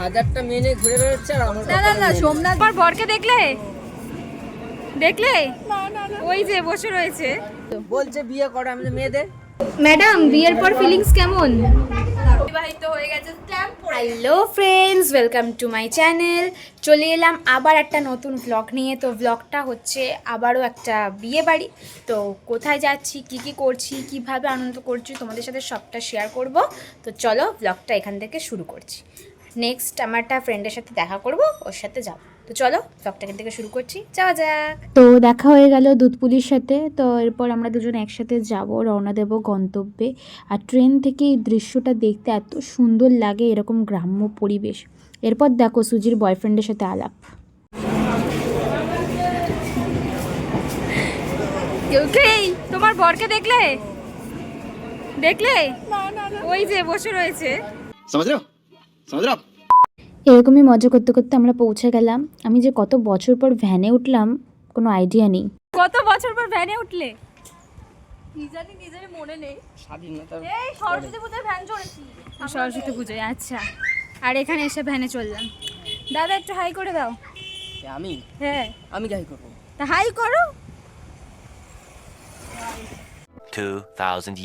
হাজারটা মেনে ঘুরে বেড়াচ্ছে আর আমার না না না সোমনাথ তোমার বরকে দেখলে? দেখলে? ওই যে বসে রয়েছে। বলছে বিয়ে করো আমি মেয়েদের। ম্যাডাম বিয়ের পর ফিলিংস কেমন? বিবাহিত হয়ে গেছে stamp hello friends welcome to my channel চলে এলাম আবার একটা নতুন ব্লগ নিয়ে। তো ব্লগটা হচ্ছে আবারও একটা বিয়ে বাড়ি। তো কোথায় যাচ্ছি কি কি করছি কীভাবে আনন্দ করছি তোমাদের সাথে সবটা শেয়ার করব। তো চলো ব্লগটা এখান থেকে শুরু করছি। নেক্সট আমার একটা ফ্রেন্ডের সাথে দেখা করব ওর সাথে যাব। তো চলো এখান থেকে শুরু করছি। যাওয়া যাক। তো দেখা হয়ে গেল দুধপুলির সাথে। তো এরপর আমরা দুজন একসাথে যাব রওনা দেব গন্তব্যে। আর ট্রেন থেকে এই দৃশ্যটা দেখতে এত সুন্দর লাগে এরকম গ্রাম্য পরিবেশ। এরপর দেখো সুজির বয়ফ্রেন্ডের সাথে আলাপ। কেউকেই তোমার বরকে দেখলে? দেখলে? ওই যে বসে রয়েছে। এরকমই মজা করতে করতে আমরা পৌঁছে গেলাম। আমি যে কত বছর পর ভ্যানে উঠলাম কোনো আইডিয়া নেই। কত বছর পর ভ্যানে উঠলে? সরস্বতী আচ্ছা। আর এখানে এসে ভ্যানে চললাম। দাদা একটু হাই করে দাও। আমি? হ্যাঁ। আমি তা হাই করো।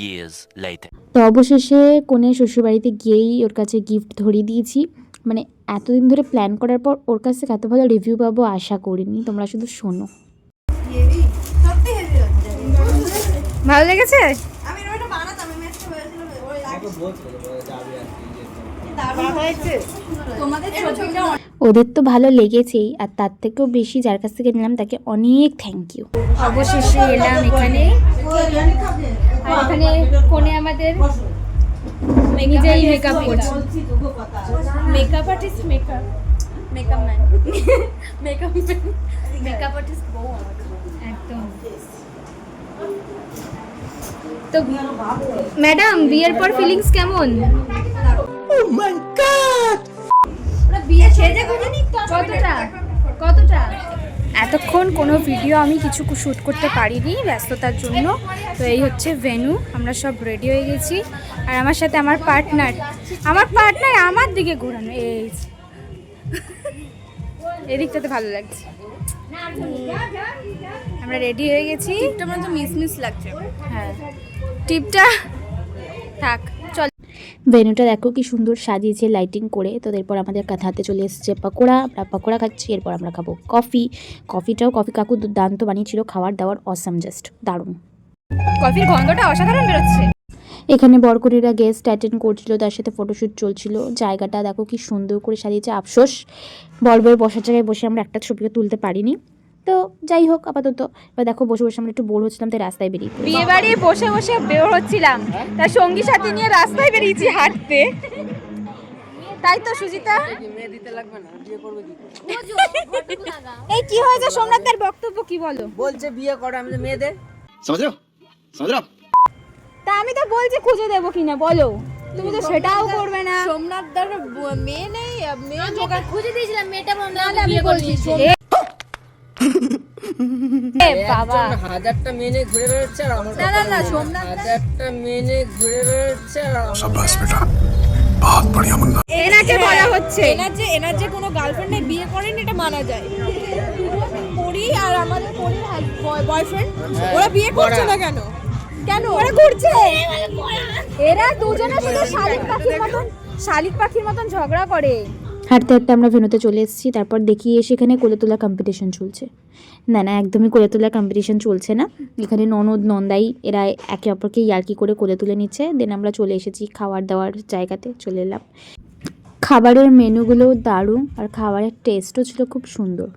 Years later. তো অবশেষে কোনে শ্বশুরবাড়িতে গিয়েই ওর কাছে গিফট ধরিয়ে দিয়েছি। মানে এতদিন ধরে প্ল্যান করার পর ওর কাছ থেকে এত ভালো রিভিউ পাবো আশা করিনি। তোমরা শুধু শোনো। ভালো লেগেছে? ওদের তো ভালো লেগেছেই আর তার থেকেও বেশি যার কাছ থেকে নিলাম তাকে অনেক থ্যাংক ইউ অবশেষে এলাম এখানে। আর এখানে কোণে আমাদের নিজেই মেকআপ করছে makeup artist makeup makeup man makeup makeup artist বউ একদম। তো ম্যাডাম বিয়ের পর ফিলিংস কেমন? ওরা বিয়ে সেজে গুজে নি কতটা কতটা? এতক্ষণ কোনো ভিডিও আমি কিছু শ্যুট করতে পারিনি ব্যস্ততার জন্য। তো এই হচ্ছে ভেনু আমরা সব রেডি হয়ে গেছি। আর আমার সাথে আমার পার্টনার আমার পার্টনার আমার দিকে ঘোরানো এই। এদিকটাতে ভালো লাগছে। আমরা রেডি হয়ে গেছি। এটা মানে মিস মিস লাগছে। হ্যাঁ। টিপটা থাক। ভেনুটা দেখো কি সুন্দর সাজিয়েছে লাইটিং করে। তো এরপর আমাদের হাতে চলে এসেছে পকোড়া। আমরা পকোড়া খাচ্ছি এরপর আমরা খাব কফি কফিটাও কফি কাকু দুর্দান্ত বানিয়েছিল খাবার দাবার অসাম জাস্ট দারুণ। কফির গন্ধটা অসাধারণ বেরোচ্ছে। এখানে বরকরিরা গেস্ট অ্যাটেন্ড করছিল তার সাথে ফটোশ্যুট চলছিল। জায়গাটা দেখো কি সুন্দর করে সাজিয়েছে আফসোস। বরবের বসার জায়গায় বসে আমরা একটা ছবিও তুলতে পারিনি। তো যাই হোক আপাতত। এবার দেখো বসে বসে আমরা একটু বোর হচ্ছিলাম তাই রাস্তায় বেরিয়ে বিয়ে বাড়ি বসে বসে বের হচ্ছিলাম। তার সঙ্গী সাথে নিয়ে রাস্তায় বেরিয়েছি হাঁটতে। তাই তো সুজিতা? এই কি হয়েছে? সোমনাথদের বক্তব্য কি বলো? বলছে বিয়ে করো আমি মেয়েদের। তা আমি তো বলছি খুঁজে দেবো কিনা বলো। তুমি তো সেটাও করবে না। সোমনাথদার মেয়ে নেই মেয়ে খুঁজে দিয়েছিলাম মেয়েটা না বিয়ে করছি হ্যাঁ। এনার যে কোনো গার্লফ্রেন্ডে বিয়ে এটা মানা যায়। আর আমাদের হ্যাঁ। ওরা বিয়ে করছে না কেন? কেন? ওরা ঘুরছে এরা দুজনে শালিক শালিক পাখির মতন ঝগড়া করে। হাঁটতে হাঁটতে আমরা ভেনুতে চলে এসেছি, তারপর দেখি সেখানে কোলে তোলা কম্পিটিশন চলছে। না না, একদমই কোলে তোলা কম্পিটিশন চলছে না। এখানে ননদ, নন্দাই, এরা একে অপরকে ইয়ার্কি করে কোলে তুলে নিচ্ছে। দেন আমরা চলে এসেছি খাবার দাওয়ার জায়গাতে, চলে এলাম। খাবারের মেনুগুলো দারুণ, আর খাবারের টেস্টও ছিল খুব সুন্দর।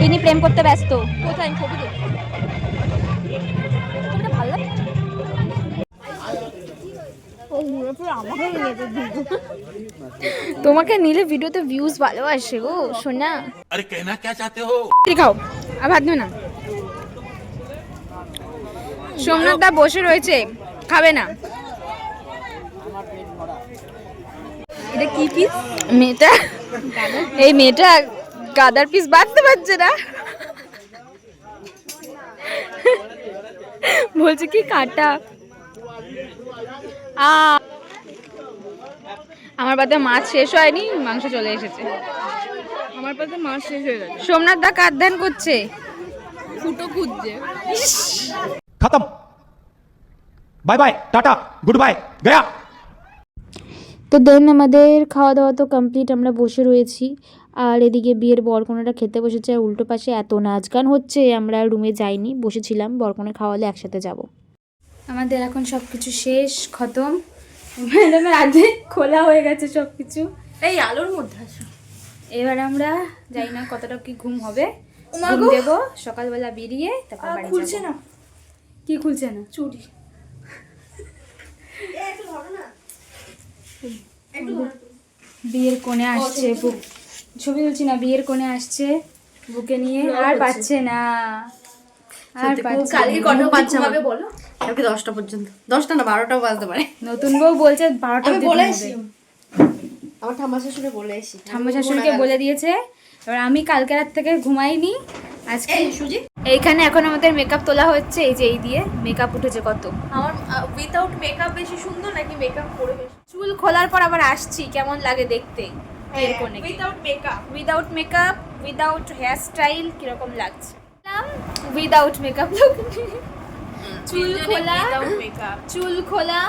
তিনি প্রেম করতে ব্যস্ত। কোথায়? ভালো লাগে তোমাকে নিলে ভিডিওতে ভিউজ ভালো আসে গো সোনা। আরে কেনা কে চাতে হো? খাও আর ভাত না। সোমনাথ দা বসে রয়েছে খাবে না। এটা কি পিস মেয়েটা এই মেয়েটা গাদার পিস বাঁধতে পারছে না। বলছে কি কাটা। আমার পাতে মাছ শেষ হয়নি মাংস চলে এসেছে। আমার পাতে মাছ শেষ হয়ে গেছে। সোমনাথ দা কার ধ্যান করছে? ফুটো খুঁজছে। খতম। Bye bye tata good bye Gaya. তো দেন আমাদের খাওয়া দাওয়া তো কমপ্লিট আমরা বসে রয়েছি। আর এদিকে বিয়ের বরকোনাটা খেতে বসেছে আর উল্টো পাশে এত নাচ গান হচ্ছে আমরা রুমে যাইনি বসেছিলাম বরকোনা খাওয়ালে একসাথে যাব। আমাদের এখন সব কিছু শেষ খতম। ম্যাডামের আগে খোলা হয়ে গেছে সব কিছু এই আলোর মধ্যে আসো। এবার আমরা জানি না কতটা কি ঘুম হবে। ঘুম দেবো সকালবেলা বেরিয়ে তারপর বাড়ি খুলছে না। কি খুলছে না? চুড়ি বিয়ের কোণে আসছে বুক। ছবি তুলছি না বিয়ের কোণে আসছে বুকে নিয়ে। আর পাচ্ছে না। কালকে কটা বাচ্চা বলো? কালকে দশটা পর্যন্ত। দশটা না বারোটাও বাজতে পারে। নতুন বউ বলছে বারোটা বলে ঘুমাবে। আমার ঠাম্মা শ্বশুরে বলে এসছি ঠাম্মা শাশুড়িকে বলে দিয়েছে এবার আমি কালকে রাত থেকে ঘুমাইনি। আজকে সুজি। এইখানে এখন আমাদের মেকআপ তোলা হচ্ছে এই যে এই দিয়ে মেকআপ উঠেছে কত। আমার উইদাউট মেকআপ বেশি সুন্দর নাকি মেকআপ করে বেশি? চুল খোলার পর আবার আসছি কেমন লাগে দেখতে? Without makeup without makeup without hair style কীরকম লাগছে? উইদাউট মেকআপ লুক চুল খোলা উইদাউট মেকআপ চুল খোলা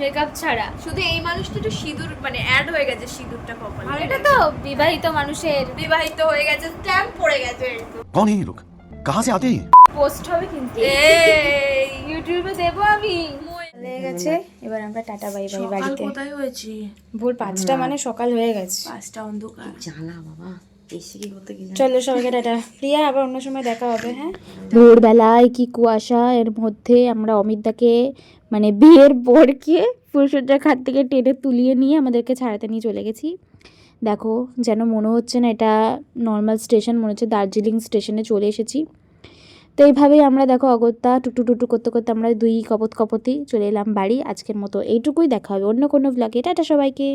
মেকআপ ছাড়া শুধু এই মানুষটা একটু সিঁদুর মানে অ্যাড হয়ে গেছে সিঁদুরটা কপালে আর এটা তো বিবাহিত মানুষের বিবাহিত হয়ে গেছে স্ট্যাম্প পড়ে গেছে कौन है ये लोग कहाँ से आते हैं ये? পোস্ট হবে কিন্তু এই ইউটিউবে দেবো আমি হয়ে গেছে এবার আমরা টাটা বাই বাই বাড়িতে কোথায় হয়েছে ভোর পাঁচটা মানে সকাল হয়ে গেছে পাঁচটা অন্ধকার চলো সবাইকে টাটা। প্রিয়া আবার অন্য সময় দেখা হবে হ্যাঁ? ভোরবেলায় কি কুয়াশা এর মধ্যে আমরা অমিতদাকে মানে বিয়ের বরকে ফুলসজ্জার খাত থেকে টেনে তুলিয়ে নিয়ে আমাদেরকে ছাড়াতে নিয়ে চলে গেছি। দেখো যেন মনে হচ্ছে না এটা নর্মাল স্টেশন মনে হচ্ছে দার্জিলিং স্টেশনে চলে এসেছি। তো এইভাবেই আমরা দেখো অগত্যা টুটু টুটু করতে করতে আমরা দুই কপত কপতি চলে এলাম বাড়ি। আজকের মতো এইটুকুই দেখা হবে অন্য কোনো ব্লগে টাটা সবাইকে।